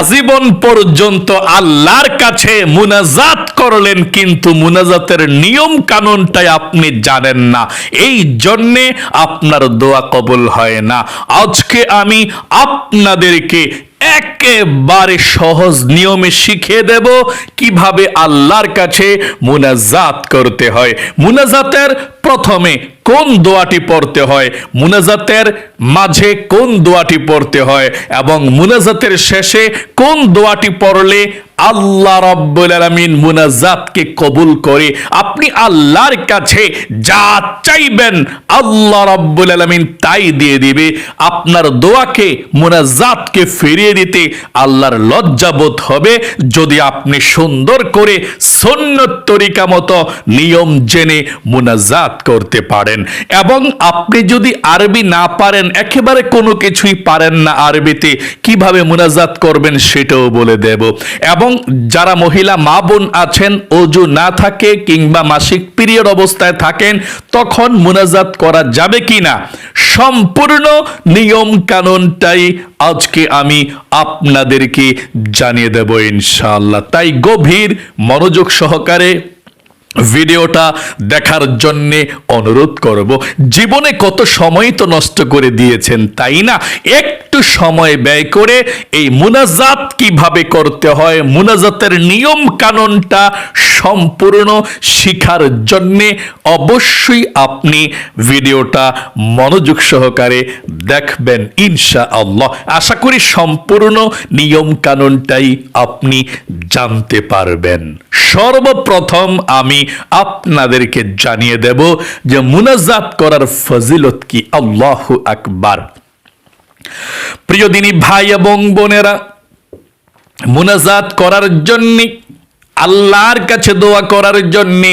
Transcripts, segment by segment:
আজীবন পর্যন্ত আল্লাহর কাছে মুনাজাত করলেন, কিন্তু মুনাজাতের নিয়ম কানুনটাই আপনি জানেন না। এই জন্যে আপনার দোয়া কবুল হয় না। আজকে আমি আপনাদেরকে একেবারে সহজ নিয়মে শিখিয়ে দেব কীভাবে আল্লাহর কাছে মুনাজাত করতে হয়। মুনাজাতের প্রথমে কোন দোয়াটি পড়তে হয়? মুনাজাতের মাঝে কোন দোয়াটি পড়তে হয়? এবং মুনাজাতের শেষে কোন দোয়াটি পড়লে আল্লাহ রব্বুল আলামিন মুনাজাতকে কবুল করে আপনি আল্লাহর কাছে যা চাইবেন আল্লাহ রব্বুল আলামিন তাই দিয়ে দিবে। আপনার দোয়াকে, মুনাজাতকে ফিরিয়ে দিতে আল্লাহর লজ্জাবোধ হবে। যদি আপনি সুন্দর করে সন্ন্যত তরিকা মতো নিয়ম জেনে মুনাজাত করতে পারেন এবং আপনি যদি আরবি না পারেন, একেবারে কোনো কিছুই পারেন না আরবিতে, কীভাবে মুনাজাত করবেন সেটাও বলে দেব। এবং যারা মহিলা মা বোন আছেন, অজু না থাকে কিংবা মাসিক পিরিয়ড অবস্থায় থাকেন, তখন মোনাজাত করা যাবে কি না সম্পূর্ণ নিয়ম কানুনটাই আজকে আমি আপনাদেরকে জানিয়ে দেব ইনশাআল্লাহ। তাই গভীর মনোযোগ সহকারে ভিডিওটা দেখার জন্যে অনুরোধ করব। জীবনে কত সময় তো নষ্ট করে দিয়েছেন, তাই না? একটু সময় ব্যয় করে এই মুনাজাত কীভাবে করতে হয়, মুনাজাতের নিয়ম কানুনটা সম্পূর্ণ শিখার জন্যে অবশ্যই আপনি ভিডিওটা মনোযোগ সহকারে দেখবেন ইনশা আল্লাহ আশা করি সম্পূর্ণ নিয়ম কানুনটাই আপনি জানতে পারবেন। সর্বপ্রথম আমি আপনাদেরকে জানিয়ে দেব যে মুনাজাত করার ফজিলত কি? আল্লাহ আকবার। প্রিয় দিনী ভাই এবং বোনেরা, মুনাজাত করার জন্য আল্লাহর কাছে দোয়া করার জন্য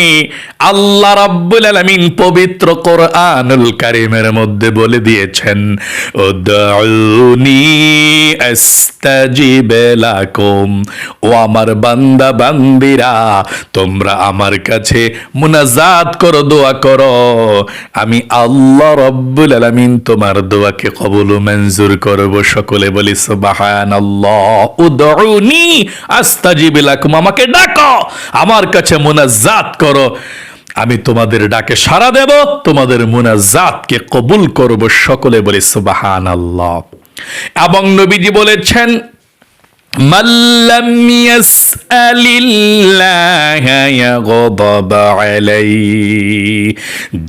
আল্লাহ রাব্বুল আলামিন পবিত্র কোরআনুল কারীমের মধ্যে বলে দিয়েছেন, উদউনি আস্তাজিব লাকুম ও আমার বান্দা বান্দিরা তোমরা আমার কাছে মুনাজাত করো, দোয়া করো। আমি আল্লাহ রাব্বুল আলামিন তোমার দোয়াকে কবুল ও মঞ্জুর করব। সকলে বলি, সুবহানাল্লাহ, উদউনি আস্তাজিব লাকুম আমাকে ডাকো। আমার কাছে মোনাজাত করো। আমি তোমাদের ডাকে সাড়া দেব, তোমাদের মুনাজাতকে কবুল করব সকলে বলে বলি সুবহানাল্লাহ। এবং নবীজি বলেছেন মাল্লাম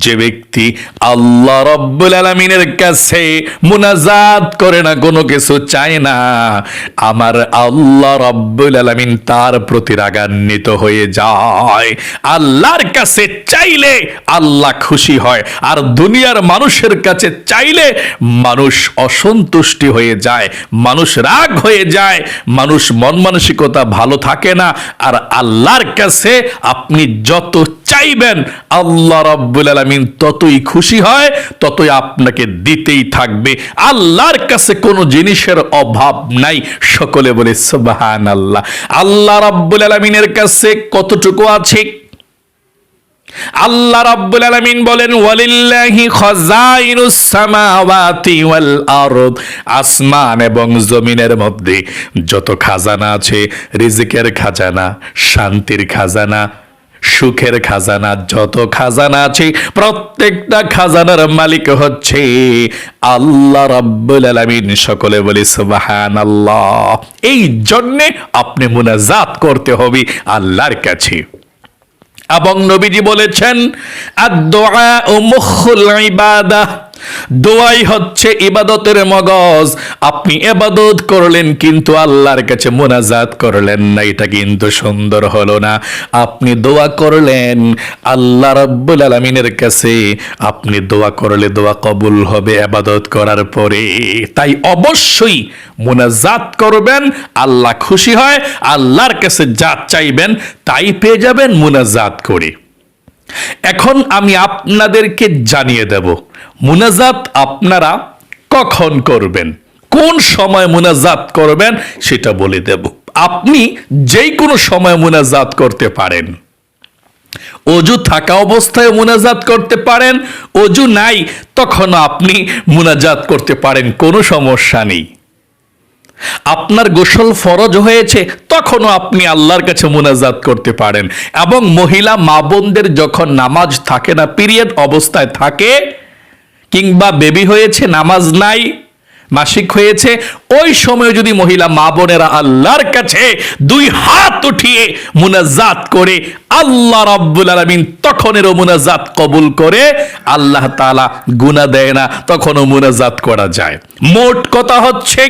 যে ব্যক্তি আল্লাহ রব্বুল আলমিনের কাছে মুনাজাত করে না, কোনো কিছু চায় না, আমার আল্লাহ রব্বুল আলমিন তার প্রতি রাগান্বিত হয়ে যায়। আল্লাহর কাছে চাইলে আল্লাহ খুশি হয়, আর দুনিয়ার মানুষের কাছে চাইলে মানুষ অসন্তুষ্টি হয়ে যায়, মানুষ রাগ হয়ে যায় মানুষ মন মানসিকতা ভালো থাকে না, আর আল্লাহর কাছে আপনি যত চাইবেন, আল্লাহ রব্বুল আলমিন ততই খুশি হয়, ততই আপনাকে দিতেই থাকবে। আল্লাহর কাছে কোনো জিনিসের অভাব নাই, সকলে বলে সুবহানাল্লাহ। আল্লাহ আল্লাহ রব্বুল আলমিনের কাছে কতটুকু আছে? আল্লাহ রাব্বুল আলামিন বলেন, ওয়ালিল্লাহি খাজাইনুস সামাওয়াতি ওয়াল আরদ আসমান এবং জমিনের মধ্যে যত খাজানা আছে, রিজিকের খাজানা, শান্তির খাজানা, সুখের খাজানা, যত খাজানা আছে, প্রত্যেকটা খাজানার মালিক হচ্ছে আল্লাহ রাব্বুল আলামিন। সকলে বলি, সুবহানাল্লাহ এই জন্যে আপনি মুনাজাত করতে হবে আল্লাহর কাছে। এবং নবীজি বলেছেন আদ-দুআ ও মুখুল ইবাদাহ দোয়াই হচ্ছে ইবাদতের মগজ। আপনি এবাদত করলেন, কিন্তু আল্লাহর কাছে মোনাজাত করলেন না। এটা কিন্তু সুন্দর হলো না। আপনি দোয়া করলেন, আল্লাহ রাব্বুল আলামিনের কাছে আপনি দোয়া করলে দোয়া কবুল হবে এবাদত করার পরে। তাই অবশ্যই মোনাজাত করবেন, আল্লাহ খুশি হয়, আল্লাহর কাছে যা চাইবেন তাই পেয়ে যাবেন মোনাজাত করে। এখন আমি আপনাদেরকে জানিয়ে দেব, মুনাজাত আপনারা কখন করবেন? কোন সময় মুনাজাত করবেন সেটা বলে দেব। আপনি যেই কোনো সময় মুনাজাত করতে পারেন। অজু থাকা অবস্থায় মুনাজাত করতে পারেন, অজু নাই তখন আপনি মুনাজাত করতে পারেন, কোনো সমস্যা নেই। আপনার গোসল ফরজ হয়েছে, তখনও আপনি আল্লাহর কাছে মোনাজাত করতে পারেন। এবং মহিলা, মা বোনদের যখন নামাজ থাকে না, পিরিয়ড অবস্থায় থাকে, কিংবা বেবি হয়েছে, নামাজ নাই, মাসিক হয়েছে, ওই সময় যদি মহিলা, মা বোনেরা আল্লাহর কাছে দুই হাত উঠিয়ে মুনাজাত করে, আল্লাহ রাব্বুল আলামিন তখনেরও মুনাজাত কবুল করে, আল্লাহ তাআলা গুনাহ দেয় না, তখনও মুনাজাত করা যায়। মোট কথা হচ্ছে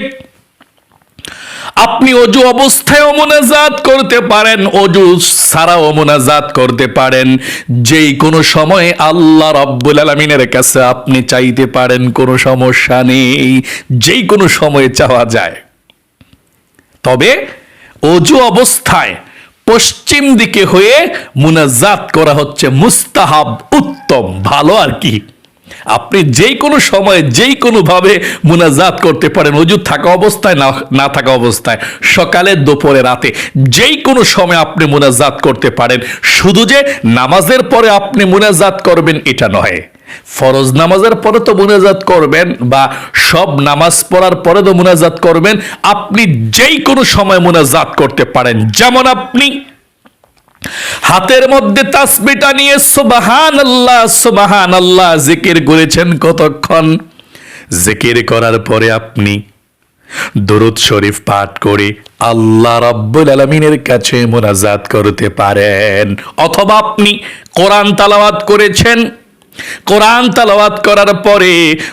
আপনি অজু অবস্থায়ও মোনাজাত করতে পারেন, অজু ছাড়াও মোনাজাত করতে পারেন। যেই কোনো সময়ে আল্লাহ রব্বুল আলমিনের কাছে আপনি চাইতে পারেন, কোনো সমস্যা নেই। যেই কোনো সময়ে চাওয়া যায়। তবে অজু অবস্থায় পশ্চিম দিকে হয়ে মুনাজাত করা হচ্ছে মুস্তাহাব, উত্তম, ভালো আর কি। আপনি যেই কোনো সময়ে, যেই কোনো ভাবে মুনাজাত করতে পারেন অজু থাকা অবস্থায়, না না থাকা অবস্থায়, সকালে, দুপুরে, রাতে, যেই কোনো সময় আপনি মুনাজাত করতে পারেন, শুধু যে নামাজের পরে আপনি মুনাজাত করবেন, এটা নয়। ফরজ নামাজের পরে তো মুনাজাত করবেন বা সব নামাজ পড়ার পরে তো মুনাজাত করবেন, আপনি যেই কোনো সময় মুনাজাত করতে পারেন, যেমন আপনি হাতের মধ্যে তাসবিটা নিয়ে সুবাহান আল্লাহ সুবাহান আল্লাহ জিকির করেছেন কতক্ষণ? জিকির করার পরে আপনি দরুদ শরীফ পাঠ করে আল্লাহ রাব্বুল আলমিনের কাছে মোনাজাত করতে পারেন। অথবা আপনি কোরআন তালাওয়াত করেছেন কোরআন তালাওয়াত করার পরে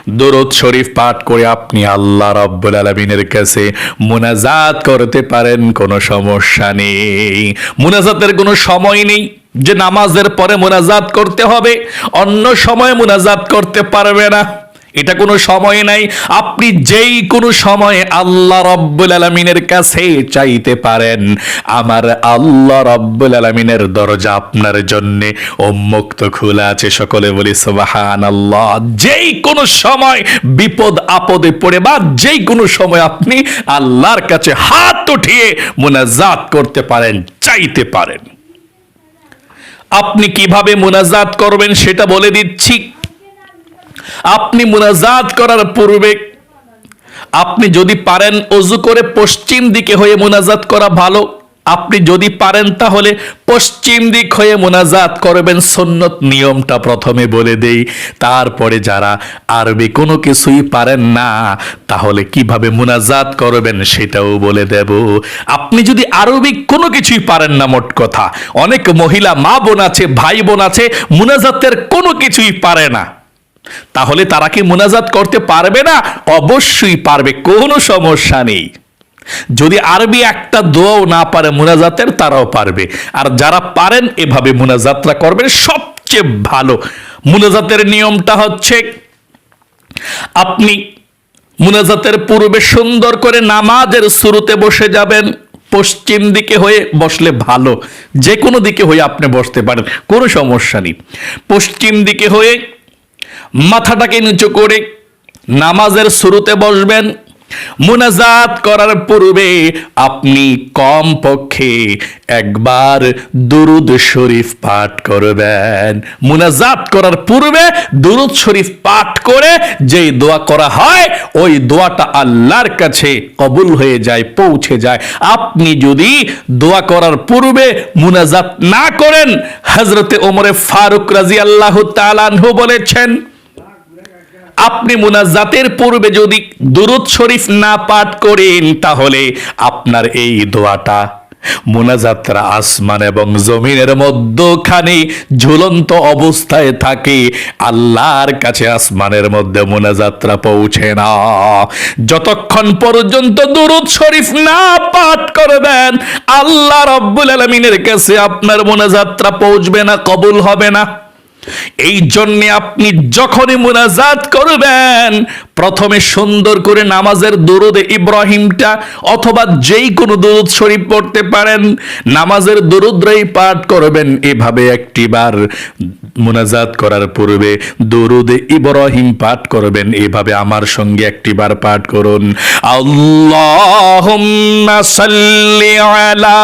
দরুদ শরীফ পাঠ করে আপনি আল্লাহ রাব্বুল আলমিনের কাছে মোনাজাত করতে পারেন, কোনো সমস্যা নেই। মোনাজাতের কোনো সময় নেই যে নামাজের পরে মোনাজাত করতে হবে, অন্য সময় মোনাজাত করতে পারবে না। এটা কোনো সময় নাই। আপনি যেই কোনো সময়ে আল্লাহ রব্বুল আলমিনের কাছে চাইতে পারেন, আমার আল্লাহ রব্বুল আলমিনের দরজা আপনার জন্য উন্মুক্ত খোলা আছে। সকলে বলি সুবাহান আল্লাহ যেই কোনো সময় বিপদ আপদে পড়ে বা যেই কোনো সময় আপনি আল্লাহর কাছে হাত উঠিয়ে মোনাজাত করতে পারেন, চাইতে পারেন। আপনি কীভাবে মোনাজাত করবেন সেটা বলে দিচ্ছি। আপনি মুনাজাত করার পূর্বে আপনি যদি পারেন অজু করে পশ্চিম দিকে হয়ে মোনাজাত করা ভালো। আপনি যদি পারেন তাহলে পশ্চিম দিক হয়ে মোনাজাত করবেন সন্ন্যত নিয়মটা প্রথমে বলে দেই। তারপরে যারা আরবি কোনো কিছুই পারেন না, তাহলে কীভাবে মোনাজাত করবেন সেটাও বলে দেব। আপনি যদি আরবি কোনো কিছুই পারেন না, মোট কথা। অনেক মহিলা মা বোন আছে, ভাই বোন আছে, মোনাজাতের কোনো কিছুই পারে না। তাহলে তারা কি মোনাজাত করতে পারবে না? অবশ্যই পারবে, কোনো সমস্যা নেই। যদি আরবি একটা দোয়াও না পারে মোনাজাতের, তারাও পারবে। আর যারা পারেন, এভাবে মোনাজাতরা করবেন। সবচেয়ে ভালো মোনাজাতের নিয়মটা হচ্ছে, আপনি মোনাজাতের পূর্বে সুন্দর করে নামাজের শুরুতে বসে যাবেন, পশ্চিম দিকে হয়ে বসলে ভালো। যে কোনো দিকে হয়ে আপনি বসতে পারেন, কোনো সমস্যা নেই। পশ্চিম দিকে হয়ে মাথাটাকে নিচু করে নামাজের শুরুতে বসবেন। মুনাজাত করার পূর্বে আপনি কম পক্ষে একবার দুরুদ শরীফ পাঠ করবেন। মুনাজাত করার পূর্বে দুরুদ শরীফ পাঠ করে যেই দোয়া করা হয়, ওই দোয়াটা আল্লাহর কাছে কবুল হয়ে যায়, পৌঁছে যায়। আপনি যদি দোয়া করার পূর্বে মুনাজাত না করেন হজরতে ওমরে ফারুক রাজি আল্লাহ তালানহু বলেছেন আপনি মুনাজাতের পূর্বে যদি দুরুদ শরীফ না পাঠ করেন, তাহলে আপনার এই দোয়াটা মুনাজাতরা আসমান এবং জমিনের মধ্যখানে ঝুলন্ত অবস্থায় থাকে। আল্লাহর কাছে আসমানের মধ্যে মুনাজাতরা পৌঁছে না। যতক্ষণ পর্যন্ত দুরুদ শরীফ না পাঠ করবেন, আল্লাহ রব্বুল আলমিনের কাছে আপনার মুনাজাতরা পৌঁছবে না, কবুল হবে না। এই জন্য আপনি যখনই মুনাজাত করবেন, প্রথমে সুন্দর করে নামাজের দরুদ ইব্রাহিমটা অথবা যেই কোনো দরুদ শরীফ পড়তে পারেন, নামাজের দরুদ্রাই পাঠ করবেন। এভাবে একটিবার মুনাজাত করার পূর্বে দরুদ ইব্রাহিম পাঠ করবেন। এভাবে আমার সঙ্গে একটিবার পাঠ করুন। আল্লাহুম্মা সাল্লি আলা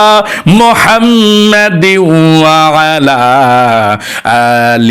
মুহাম্মাদি ওয়া আলা আলি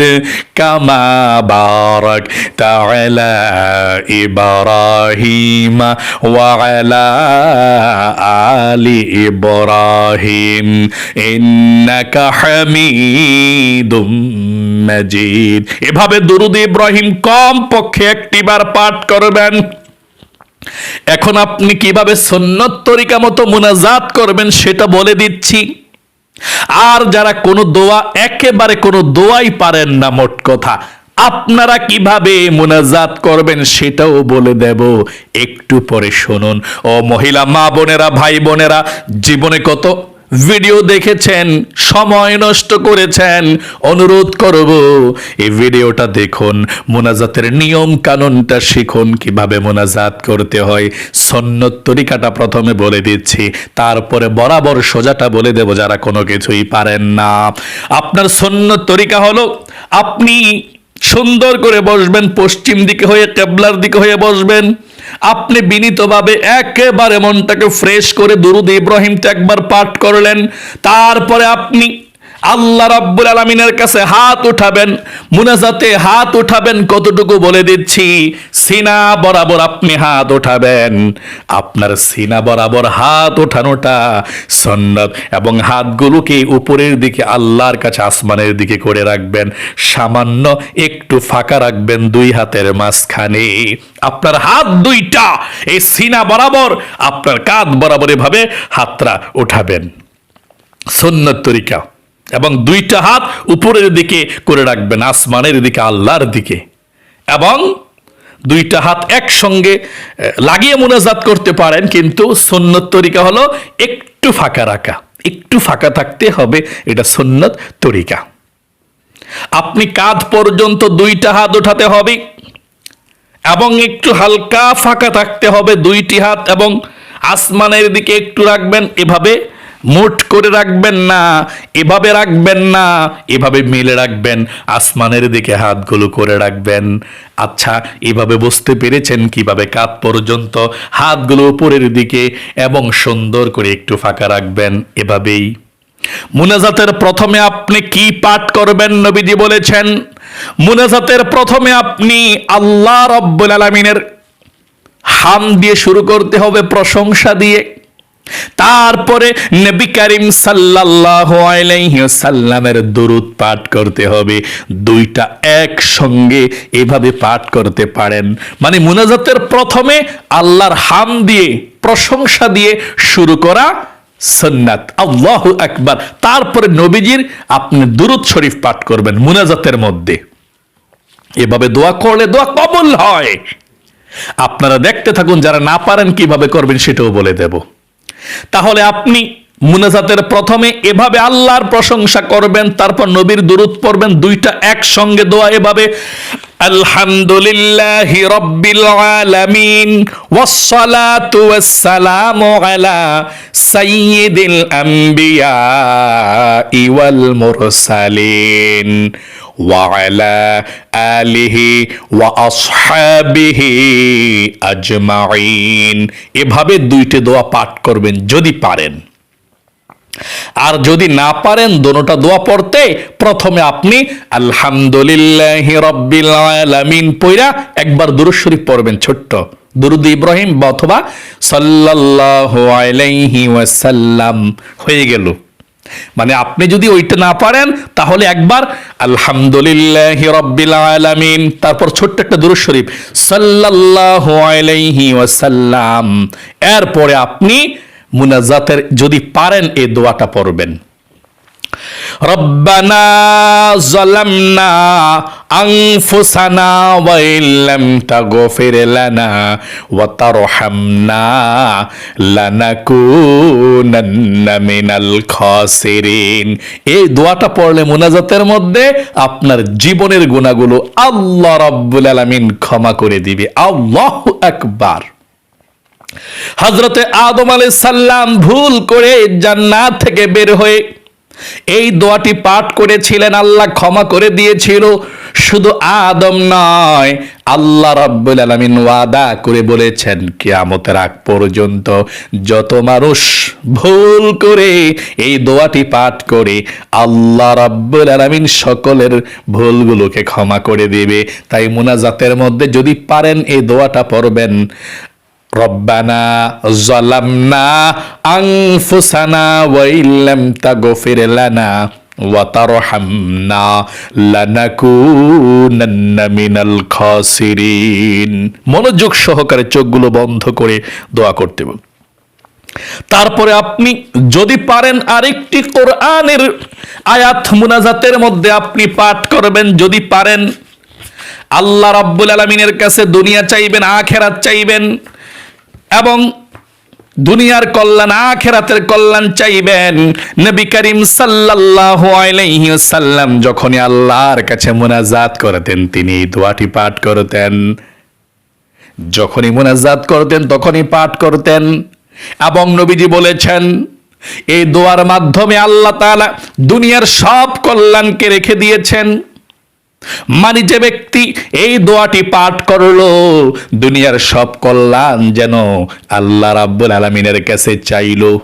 كما باركت على إبراهيم وعلى آل إبراهيم إنك حميد مجيد এভাবে দুরুদ ইব্রাহিম কম পক্ষে একটিবার পাঠ করবেন এখন আপনি কিভাবে সন্ন্যত তরিকা মতো মুনাজাত করবেন সেটা বলে দিচ্ছি আর যারা কোনো দোয়া একেবারে কোনো দোয়াই পারেন না, মোট কথা। আপনারা কীভাবে মোনাজাত করবেন সেটাও বলে দেব। একটু পরে শুনুন। ও মহিলা, মা বোনেরা, ভাই বোনেরা, জীবনে কত ভিডিও দেখেছেন, সময় নষ্ট করেছেন, অনুরোধ করব, এই ভিডিওটা দেখুন, মোনাজাতের নিয়ম কানুনটা শিখুন, কীভাবে মোনাজাত করতে হয়। সন্ন্যত তরিকাটা প্রথমে বলে দিচ্ছি, তারপরে বরাবর সোজাটা বলে দেব, যারা কোনো কিছুই পারেন না। আপনার সন্ন্যত তরিকা হলো, আপনি সুন্দর করে বসবেন, পশ্চিম দিকে হয়ে কেবলার দিকে হয়ে বসবেন। আপনি বিনীতভাবে একেবারে মনটাকে ফ্রেশ করে দুরুদ ইব্রাহিমটা একবার পাঠ করলেন। তারপরে আপনি আল্লাহ রাব্বুল আলমিনের কাছে হাত উঠাবেন, মুনাজাতে হাত উঠাবেন, কতটুকু বলে দিচ্ছি, সিনা বরাবর আপনি হাত উঠাবেন। আপনার সিনা বরাবর হাত ওঠানোটা সন্ন্যত এবং হাতগুলোকে উপরের দিকে আল্লাহর কাছে আসমানের দিকে করে রাখবেন, সামান্য একটু ফাঁকা রাখবেন দুই হাতের মাঝখানে। আপনার হাত দুইটা, এই সিনা বরাবর আপনার কাঁধ বরাবর এভাবে হাতটা উঠাবেন। সন্ন্যত তরিকা। এবং দুইটা হাত উপরের দিকে করে রাখবেন, আসমানের দিকে, আল্লাহর দিকে। এবং দুইটা হাত একসঙ্গে লাগিয়ে মোনাজাত করতে পারেন, কিন্তু সন্ন্যত তরিকা হলো একটু ফাঁকা রাখা। একটু ফাঁকা থাকতে হবে, এটা সন্ন্যত তরিকা। আপনি কাঁধ পর্যন্ত দুইটা হাত উঠাতে হবে, এবং একটু হালকা ফাঁকা থাকতে হবে, দুইটি হাত এবং আসমানের দিকে একটু রাখবেন, এভাবে মুঠ করে রাখবেন না, এভাবে রাখবেন না, এভাবে মেলে রাখবেন, আসমানের দিকে হাতগুলো করে রাখবেন। আচ্ছা এভাবে বুঝতে পেরেছেন কীভাবে? কাত পর্যন্ত হাতগুলো উপরের দিকে এবং সুন্দর করে একটু ফাঁকা রাখবেন, এভাবেই। মুনাজাতের প্রথমে আপনি কি পাঠ করবেন, নবীজি বলেছেন? মুনাজাতের প্রথমে আপনি আল্লাহ রব্বুল আলমিনের হাম দিয়ে শুরু করতে হবে, প্রশংসা দিয়ে। তারপরে নবী করিম সাল্লাল্লাহু আলাইহি সাল্লামের দরুদ পাঠ করতে হবে। দুইটা একসঙ্গে এভাবে পাঠ করতে পারেন। মানে মুনাজাতের প্রথমে আল্লাহর হাম দিয়ে, প্রশংসা দিয়ে শুরু করা সন্ন্যাত আল্লাহু আকবার। তারপরে নবীজির আপনি দুরুদ শরীফ পাঠ করবেন মুনাজাতের মধ্যে। এভাবে দোয়া করলে দোয়া কবুল হয়। আপনারা দেখতে থাকুন, যারা না পারেন কীভাবে করবেন সেটাও বলে দেব। তাহলে আপনি মুনাজাতের প্রথমে এভাবে আল্লাহর প্রশংসা করবেন, তারপর নবীর দুরুদ পড়বেন, দুইটা একসঙ্গে দোয়া এভাবে, আলহামদুলিল্লাহি রব্বিল আলামিন, ওয়াসসালাতু ওয়াসসালামু আলা সাইয়্যিদিল আমবিয়া ওয়াল মুরসালিন, ওয়া আলা আলিহি ওয়া আসহাবিহি আজমাইন। এভাবে দুইটি দোয়া পাঠ করবেন, যদি পারেন। আর যদি না পারেন, দোনোটা দোয়া পড়তে প্রথমে আপনি আলহামদুলিল্লাহ রব্বিল পইরা একবার দুরূদ শরীফ পড়বেন, ছোট্ট। দুরুদ ইব্রাহিম বা অথবা সাল্লাল্লাহু হয়ে গেল। মানে আপনি যদি ওইটা না পারেন, তাহলে একবার আলহামদুলিল্লাহ তারপর ছোট্ট একটা দুরূদ শরীফ, সাল্লাল্লাহু আলাইহি ওয়াসাল্লাম। এরপরে আপনি মুনাজাতের যদি পারেন এই দোয়াটা পড়বেন ربنا ظلمنا أنفسنا وإن لم تغفر لنا وترحمنا لنكونن من الخاسرين এই দোয়াটা পড়লে মুনাজাতের মধ্যে আপনার জীবনের গুণাগুলো আল্লাহ রাব্বুল আলামিন ক্ষমা করে দিবে আল্লাহু আকবার হজরতে আদম আলাইহিস সাল্লাম ভুল করে জান্নাত থেকে বের হয়ে এই দোয়াটি পাঠ করেছিলেন, আল্লাহ ক্ষমা করে দিয়েছিল। শুধু আদম নয়, আল্লাহ রাব্বুল আলামিন ওয়াদা করে বলেছেন, কিয়ামতের আগ পর্যন্ত যত মানুষ ভুল করে এই দোয়াটি পাঠ করে, আল্লাহ রাব্বুল আলামিন সকলের ভুলগুলোকে ক্ষমা করে দেবে। তাই মুনাজাতের মধ্যে যদি পারেন, এই দোয়াটা পড়বেন। রব্বানা জলামনা আংফুসানা ওয়াইল্লাম তাগফির লানা মিনাল মনোযোগ সহকারে চোখগুলো বন্ধ করে দোয়া করতে হবে। তারপরে আপনি যদি পারেন আরেকটি কোরআনের আয়াত মুনাজাতের মধ্যে আপনি পাঠ করবেন, যদি পারেন, আল্লাহ রাব্বুল আলমিনের কাছে দুনিয়া চাইবেন, আখেরাত চাইবেন এবং দুনিয়ার কল্যাণ, আখেরাতের কল্যাণ চাইবেন। নবী করিম সাল্লাল্লাহু আলাইহি সাল্লাম যখনই আল্লাহর কাছে মুনাজাত করতেন, তিনি দোয়াটি পাঠ করতেন। যখনই মুনাজাত করতেন, তখনই পাঠ করতেন। এবং নবীজি বলেছেন, এই দোয়ার মাধ্যমে আল্লাহ তাআলা দুনিয়ার সব কল্যাণকে রেখে দিয়েছেন। মানে যে ব্যক্তি এই দোয়াটি পাঠ করল, দুনিয়ার সব কল্যাণ যেন আল্লাহ রাব্বুল আলমিনের কাছে চাইলো।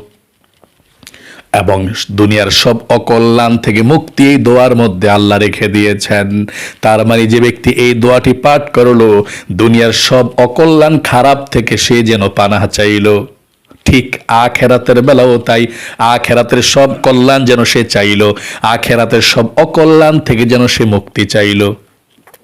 এবং দুনিয়ার সব অকল্যাণ থেকে মুক্তি এই দোয়ার মধ্যে আল্লাহ রেখে দিয়েছেন। তার মানে যে ব্যক্তি এই দোয়াটি পাঠ করল, দুনিয়ার সব অকল্যাণ খারাপ থেকে সে যেন পানাহা চাইলো। ঠিক আখেরাতের বেলাও তাই। আখেরাতের সব কল্যাণ যেন সে চাইল। আখেরাতের সব অকল্যাণ থেকে যেন সে মুক্তি চাইল।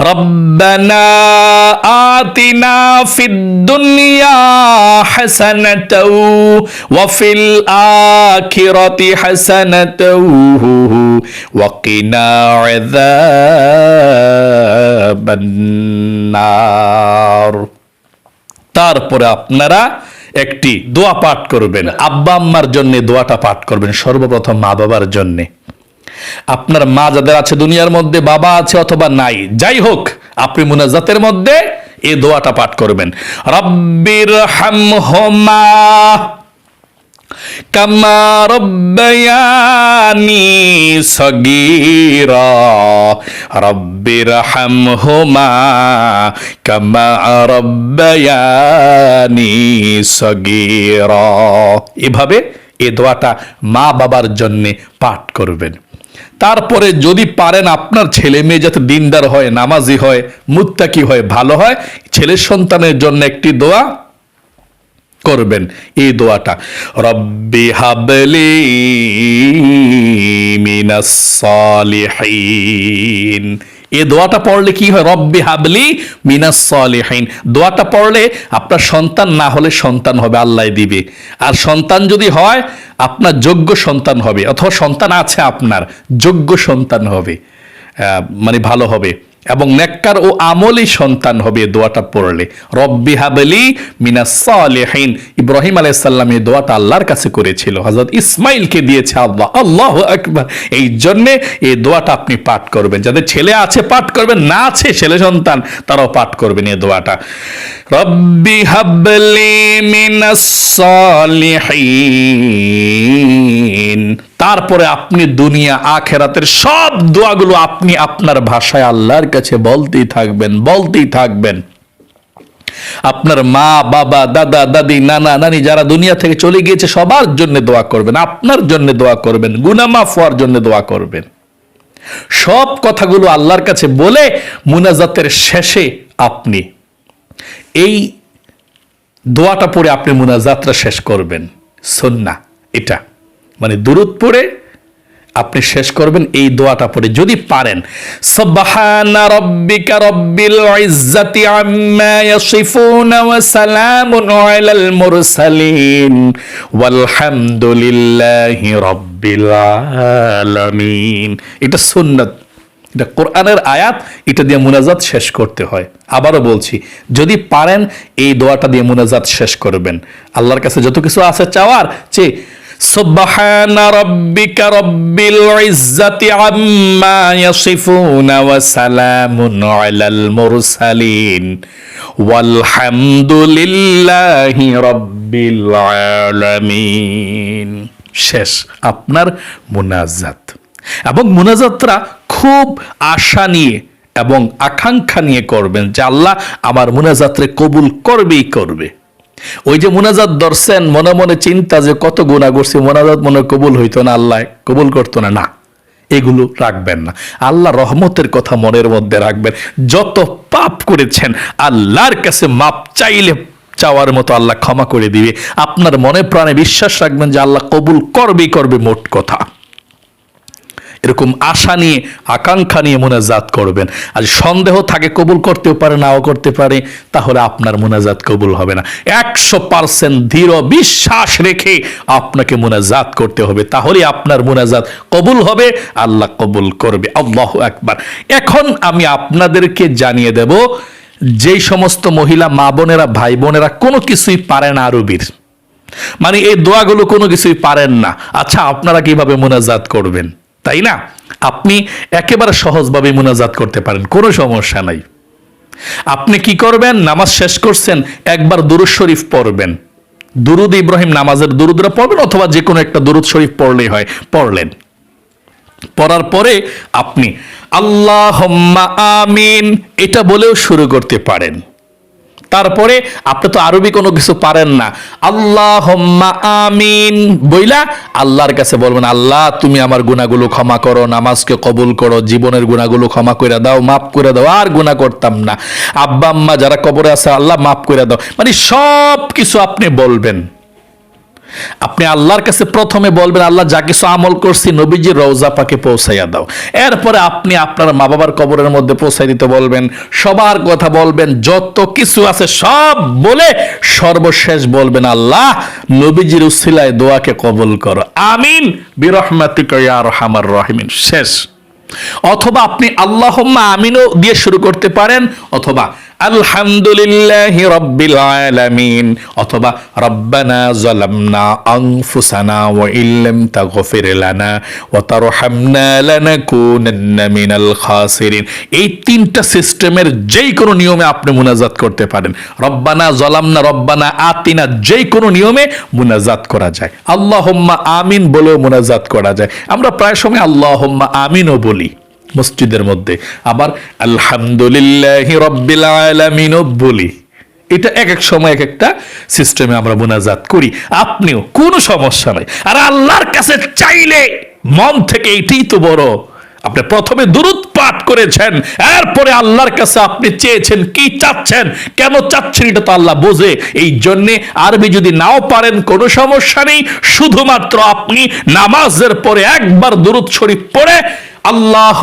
ربنا آتنا في الدنيا حسنة وفي الآخرة حسنة وقنا عذاب النار তারপরে আপনারা একটি দোয়া পাঠ করবেন আব্বা আম্মার জন্য দোয়াটা পাঠ করবেন সর্বপ্রথম মা বাবার জন্যে আপনার মা যাদের আছে দুনিয়ার মধ্যে, বাবা আছে অথবা নাই, যাই হোক, আপনি মুনাজাতের মধ্যে এ দোয়াটা পাঠ করবেন। রব্বির হামহুমা কামা রব্বায়ানি সগীরা। রব্বির হামহুমা কামা রব্বায়ানি সগীরা। এভাবে এ দোয়াটা মা বাবার জন্যে পাঠ করবেন। তারপরে যদি পারেন আপনার ছেলে মেয়ে যাতে দিনদার হয়, নামাজি হয়, মুত্তাকি হয়, ভালো হয় ছেলের সন্তানের জন্য একটি দোয়া করবেন। এই দোয়াটা, রব্বি হাবলি মিনাস সালিহিন। এই দোয়াটা পড়লে কি হয়? রব্বি হাবলি মিনাস সালেহীন। দোয়াটা পড়লে আপনার সন্তান না হলে সন্তান হবে, আল্লাহ দিবে। আর সন্তান যদি হয়, আপনার যোগ্য সন্তান হবে। অথবা সন্তান আছে আপনার, যোগ্য সন্তান হবে। মানে ভালো হবে। এবং নেককার ও আমলি সন্তান হবে দোয়াটা পড়লে। রব্বি হাবলি মিনাস সালিহিন। ইব্রাহিম আলাইহিস সালাম এই দোয়াটা আল্লাহর কাছে করেছিল। হযরত ইসমাইলকে দিয়েছে আল্লাহ। আল্লাহু আকবার। এই জন্য এই দোয়াটা আপনি পাঠ করবেন। যাদের ছেলে আছে পাঠ করবেন, না আছে ছেলে সন্তান, তারাও পাঠ করবেন এই দোয়াটা। রব্বি হাবলি মিনাস সালিহিন। তারপরে আপনি দুনিয়া, আখেরাতের সব দোয়াগুলো আপনি আপনার ভাষায় আল্লাহর কাছে বলতেই থাকবেন বলতেই থাকবেন। আপনার মা, বাবা, দাদা, দাদি, নানা, নানি যারা দুনিয়া থেকে চলে গিয়েছে, সবার জন্য দোয়া করবেন, আপনার জন্য দোয়া করবেন গুনামাফ হওয়ার জন্য দোয়া করবেন। সব কথাগুলো আল্লাহর কাছে বলে মুনাজাতের শেষে আপনি এই দোয়াটা পড়ে আপনি মুনাজাতটা শেষ করবেন। সন্না এটা। মানে দূরত পড়ে আপনি শেষ করবেন, এই দোয়াটা পড়ে, যদি পারেন। সুবহানা রাব্বিকা রব্বিল ইজ্জাতি আম্মা ইয়াসিফুন ওয়া সালামুন আলাল মুরসালিন। ওয়ালহামদুলিল্লাহি রাব্বিল আলামিন। এটা সুন্নাত, এটা কোরআনের আয়াত, এটা দিয়ে মুনাজাত শেষ করতে হয়। আবারও বলছি, যদি পারেন, এই দোয়াটা দিয়ে মুনাজাত শেষ করবেন। আল্লাহর কাছে যত কিছু আছে চাওয়ার যে سبحان ربك رب العزة عما يصفون وسلام على المرسلين والحمد لله رب العالمين শেষ আপনার মুনাজাত এবং মুনাজাতরা খুব আশা নিয়ে এবং আকাঙ্ক্ষা নিয়ে করবেন যে আল্লাহ আমার মুনাজাতরে কবুল করবেই করবে ওই যে মোনাজাত ধরছেন, মনে মনে চিন্তা যে কত গুণা করছি, মোনাজাত মনে কবুল হইতো না আল্লাহ, কবুল করতো না। না, এগুলো রাখবেন না। আল্লাহ রহমতের কথা মনের মধ্যে রাখবেন। যত পাপ করেছেন, আল্লাহর কাছে মাপ চাইলে চাওয়ার মতো আল্লাহ ক্ষমা করে দিবে। আপনার মনে প্রাণে বিশ্বাস রাখবেন যে আল্লাহ কবুল করবেই করবে মোট কথা। এরকম আশা নিয়ে, আকাঙ্ক্ষা নিয়ে মোনাজাত করবেন। আর সন্দেহ থাকে, কবুল করতেও পারে, নাও করতে পারে, তাহলে আপনার মোনাজাত কবুল হবে না। একশো পার্সেন্ট দৃঢ় বিশ্বাস রেখে আপনাকে মোনাজাত করতে হবে। তাহলে আপনার মোনাজাত কবুল হবে, আল্লাহ কবুল করবে। আল্লাহ একবার এখন আমি আপনাদেরকে জানিয়ে দেব, যেই সমস্ত মহিলা, মা বোনেরা, ভাই বোনেরা কোনো কিছুই পারে না আরবির। মানে এই দোয়াগুলো কোনো কিছুই পারেন না। আচ্ছা আপনারা কীভাবে মোনাজাত করবেন? তাই না? আপনি একেবারে সহজভাবে মোনাজাত করতে পারেন, কোনো সমস্যা নাই। আপনি কি করবেন? নামাজ শেষ করছেন, একবার দুরুদ শরীফ পড়বেন। দুরুদ ইব্রাহিম নামাজের দুরুদরা পড়বেন অথবা যে কোনো একটা দুরুদ শরীফ পড়লেই হয়, পড়লেন। পড়ার পরে আপনি আল্লাহ আমিন, এটা বলেও শুরু করতে পারেন। তারপরে আপনি তো আরবি কোনো কিছু পারেন না। আল্লাহ আমিন বইলা আল্লাহর কাছে বলবেন, আল্লাহ, তুমি আমার গুণাগুলো ক্ষমা করো, নামাজকে কবুল করো, জীবনের গুণাগুলো ক্ষমা করে দাও, মাফ করে দাও, আর গুণা করতাম না। আব্বা, আম্মা যারা কবরে আছে, আল্লাহ মাফ করে দাও। মানে সব কিছু আপনি বলবেন। আপনি আল্লাহর কাছে প্রথমে বলবেন, আল্লাহ যা কিছু আমল করছি, নবীজি রওজা পাকে পৌঁছাইয়া দাও। এরপরে আপনি আপনার মা বাবার কবরের মধ্যে পৌঁছাই দিতে বলবেন, সবার কথা বলবেন, যত কিছু আছে সব বলে সর্বশেষ বলবেন, আল্লাহ, নবীজির উসিলায় দোয়াকে কবল করো। আমিন। বিরহমাতিকা ইয়া আরহামার রহিমিন। শেষ। অথবা আপনি আল্লাহম্মা আমিনও দিয়ে শুরু করতে পারেন, অথবা আলহামদুলিল্লাহ রব্বিল আলামিন। অথবা রব্বানা জালামনা আনফুসানা ওয়া ইল্লাম তাগফির লানা ওয়া তারহামনা লানাকুনান্না মিনাল খাসিরিন। এই তিনটা সিস্টেমের যেই কোনো নিয়মে আপনি মুনাজাত করতে পারেন। রব্বানা জালামনা রব্বানা আতিনা যেই কোনো নিয়মে মুনাজাত করা যায়। আল্লাহুম্মা আমিন বলেও মুনাজাত করা যায়। আমরা প্রায় সময় আল্লাহুম্মা আমিনও বলি। মসজিদের মধ্যে। আবার আলহামদুলিল্লাহ বলি। এটা এক এক সময় এক একটা সিস্টেমে আমরা মোনাজাত করি। আপনিও, কোনো সমস্যা নাই। আর আল্লাহর কাছে চাইলে মন থেকে এটাই তো বড়। আপনি প্রথমে দূরত পাঠ করেছেন, এরপরে আল্লাহর কাছে আপনি চেয়েছেন, কি চাচ্ছেন, কেন চাচ্ছেন এটা তো আল্লাহ বোঝে। এই জন্যে আরবি যদি নাও পারেন, কোনো সমস্যা নেই। শুধুমাত্র আপনি নামাজের পরে একবার দূরত শরীফ পড়ে আল্লাহ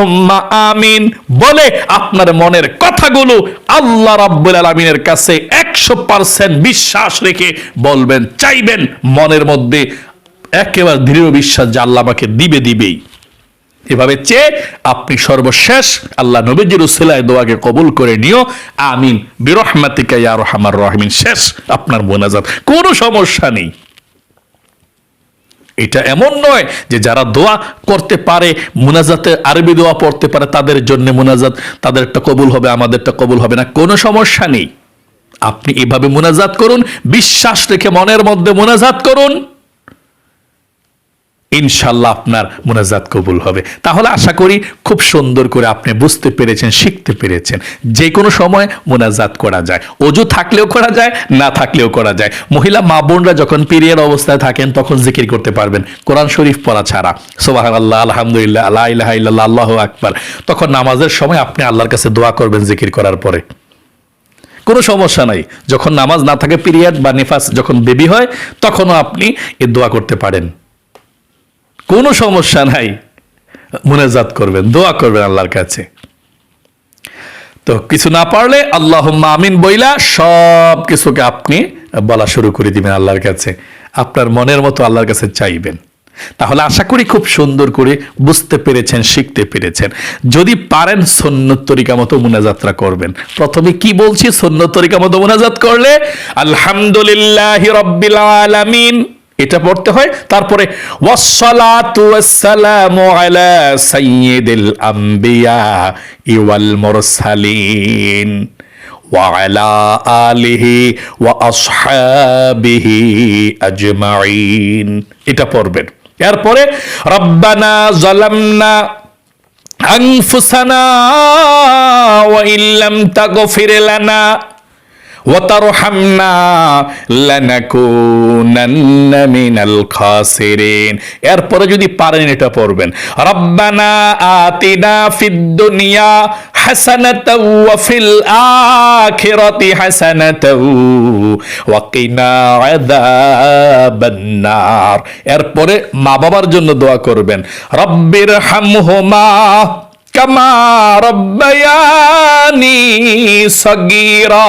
আমিন বলে আপনার মনের কথাগুলো আল্লাহ রাব্বুল আলমিনের কাছে একশো পার্সেন্ট বিশ্বাস রেখে বলবেন, চাইবেন মনের মধ্যে একেবারে দৃঢ় বিশ্বাস যে আল্লাহ আমাকে দিবে দিবেই। এভাবে চেয়ে আপনি সর্বশেষ আল্লাহ নবীজির উসিলায় দোয়াকে কবুল করে নিও। আমিন। বিরহমাতিকা ইয়া রহমার রহমিন। শেষ আপনার মোনাজাত। কোনো সমস্যা নেই। এটা এমন নয় যে যারা দোয়া করতে পারে, মোনাজাতে আরবি দোয়া পড়তে পারে, তাদের জন্য মোনাজাত তাদের একটা কবুল হবে, আমাদেরটা কবুল হবে না। কোনো সমস্যা নেই। আপনি এভাবে মোনাজাত করুন, বিশ্বাস রেখে মনের মধ্যে মোনাজাত করুন। ইনশাল্লাহ আপনার মোনাজাত কবুল হবে। তাহলে আশা করি খুব সুন্দর করে আপনি বুঝতে পেরেছেন, শিখতে পেরেছেন। যে কোনো সময় মোনাজাত করা যায়। অজু থাকলেও করা যায়, না থাকলেও করা যায়। মহিলা মা বোনরা যখন পিরিয়ড অবস্থায় থাকেন, তখন জিকির করতে পারবেন। কোরআন শরীফ পড়া ছাড়া। সোবাহ আল্লাহ আলহামদুলিল্লাহ আল্লাহ ইল্লাল্লাহ, আল্লাহ আকবার। তখন নামাজের সময় আপনি আল্লাহর কাছে দোয়া করবেন জিকির করার পরে। কোনো সমস্যা নাই। যখন নামাজ না থাকে পিরিয়ড বা নিফাস যখন বেবি হয়, তখনও আপনি এ দোয়া করতে পারেন। কোনো সমস্যা নাই। মুনাজাত করবেন, দোয়া করবেন আল্লাহর কাছে। তো কিছু না পারলে আল্লাহ আমিন বইলা সব কিছুকে আপনি বলা শুরু করে দিবেন আল্লাহর কাছে। আপনার মনের মতো আল্লাহর কাছে চাইবেন। তাহলে আশা করি খুব সুন্দর করে বুঝতে পেরেছেন, শিখতে পেরেছেন। যদি পারেন সন্ন্যত তরিকা মতো মুনাজাত্রা করবেন। প্রথমে কি বলছি? সন্ন্যত তরিকা মতো মুনাজাত করলে আলহামদুলিল্লাহ রব্বিল আলামিন এটা পড়তে হয়। তারপরে আলা আলিহি ওয়া এটা পড়বেন। এরপরে, রব্বানা জালামনা আংফুসানা ওয়া ইল্লাম তাগফির লানা। মিনাল এরপরে যদি পারেন এটা পড়বেন। রব্বানা আতিনা দুনিয়া এরপরে মা বাবার জন্য দোয়া করবেন। রব্বির হামহুমা কামা রব্বায়ানি সগীরা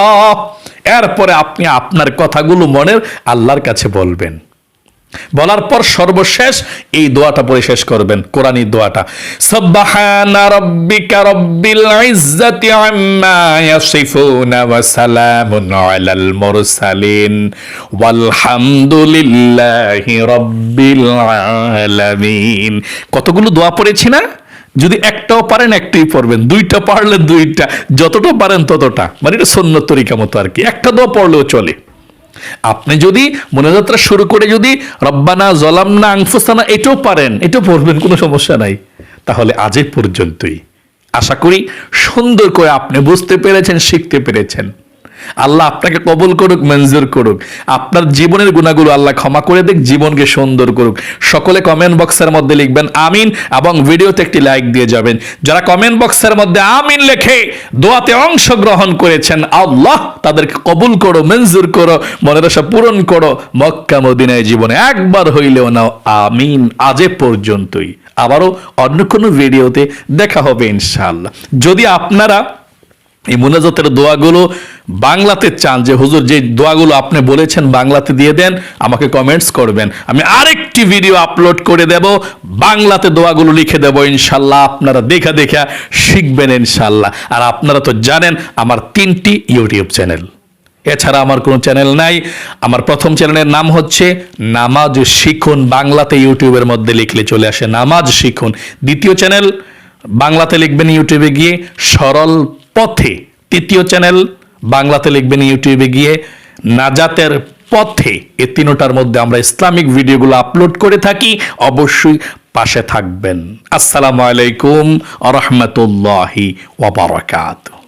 এরপরে আপনি আপনার কথাগুলো মনের আল্লাহর কাছে বলবেন। বলার পর সর্বশেষ এই দোয়াটা পরে শেষ করবেন কোরআনী দোয়াটা। সাবহানা রাব্বিকা রব্বিল ইজ্জাতি আম্মা ইয়াসিফুনা ওয়া সালামুন আলাল মুরসালিন। ওয়ালহামদুলিল্লাহি রাব্বিল আলামিন। কতগুলো দোয়া পড়েছি না? যদি একটাও পারেন একটাই পড়বেন, দুইটা পারলে দুইটা, যতটা পারেন ততটা। মানে এটা সন্ন্য তরিকা মতো আর কি, একটা দোয়া পড়লেও চলে। আপনি যদি মনোযাত্রা শুরু করে যদি রব্বানা জলামনা আংফুস্তানা এটাও পারেন, এটাও পড়বেন, কোনো সমস্যা নাই। তাহলে আজ পর্যন্তই। আশা করি সুন্দর করে আপনি বুঝতে পেরেছেন, শিখতে পেরেছেন। আল্লাহ আপনাকে কবুল করুক, মঞ্জুর করুক। আপনার জীবনের গুণাগুলো আল্লাহ ক্ষমা করে দিক, জীবনকে সুন্দর করুক। সকলে কমেন্ট বক্সের মধ্যে লিখবেন, আমিন এবং ভিডিওতে একটি লাইক দিয়ে যাবেন। যারা কমেন্ট বক্সের মধ্যে আমিন লেখে, দোয়াতে অংশগ্রহণ করেছেন, আল্লাহ তাদেরকে কবুল করো, মঞ্জুর করো, মনের আশা পূরণ করো, মক্কা মদিনায় জীবনে একবার হইলেও নাও, আমিন। আজে পর্যন্তই। আবারও অন্য কোনো ভিডিওতে দেখা হবে ইনশাআল্লাহ। যদি আপনারা এই মুনাজাতের দোয়াগুলো বাংলাতে চান যে, হুজুর যে দোয়াগুলো আপনি বলেছেন বাংলাতে দিয়ে দেন, আমাকে কমেন্টস করবেন। আমি আরেকটি ভিডিও আপলোড করে দেব, বাংলাতে দোয়াগুলো লিখে দেব, ইনশাল্লাহ আপনারা দেখা দেখা শিখবেন ইনশাল্লাহ। আর আপনারা তো জানেন, আমার তিনটি ইউটিউব চ্যানেল। এছাড়া আমার কোনো চ্যানেল নাই। আমার প্রথম চ্যানেলের নাম হচ্ছে নামাজ শিখুন, বাংলাতে ইউটিউবের মধ্যে লিখলে চলে আসে নামাজ শিখুন। দ্বিতীয় চ্যানেল বাংলাতে লিখবেন ইউটিউবে গিয়ে সরল পথে, তৃতীয় চ্যানেল বাংলাতে লিখবেন ইউটিউবে গিয়ে নাজাতের পথে এ তিনোটার মধ্যে আমরা ইসলামিক ভিডিওগুলো আপলোড করে থাকি, অবশ্যই পাশে থাকবেন। আসসালামু আলাইকুম আ রহমতুল্লাহি ওবরাকাতুহ